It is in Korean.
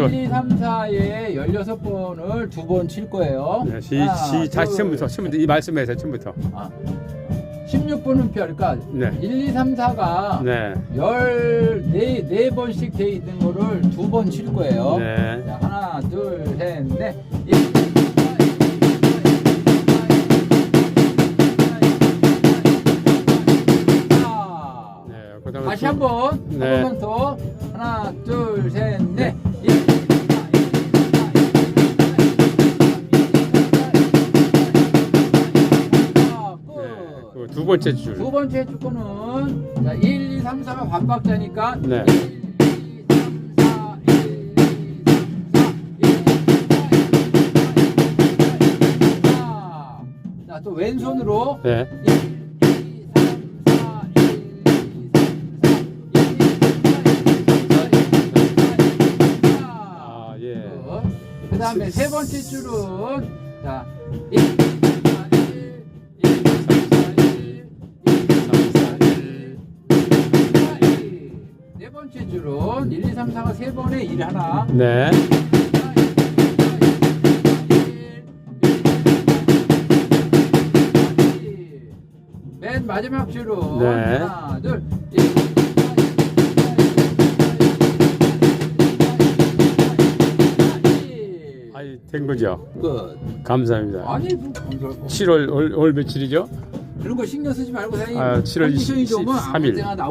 저- 1, 2, 3, 4에 16번을 두 번 칠 거예요. 네, 시, 하나, 시, 다시 둘, 처음부터, 처음부터, 이 말씀에서 처음부터. 아, 16번은 표, 그러니까 네. 1, 2, 3, 4가 네. 열, 네, 네 번씩 돼 있는 거를 두 번 칠 거예요. 네. 자, 하나, 둘, 셋, 넷. 자, 네. 그 다음에 다시 한 번, 네. 한 번만 더. 하나, 둘, 셋, 두 번째 줄. 두 번째 주권은 자, 1, 2, 3, 4가 반박자니까 네. 1, 2, 3, 4, 1, 2, 3, 4. 자, 또 왼손으로 네. 1, 2, 3, 4, 1, 2, 3, 4. 아, 예. 그 다음에 세 번째 줄은 자, 1, 2, 3, 4, 1, 번째 줄은 1, 2, 3, 4가 세 번에 1 하나. 네. 맨 마지막 줄은 네. 하나, 둘, 된 거죠. 끝. 감사합니다. 아니, 뭐, 감사하고. 7월, 올, 올 며칠이죠? 그런 거 신경 쓰지 말고 사장님 아, 7월 컨디션이 23일. 좋으면 아무 때나 나올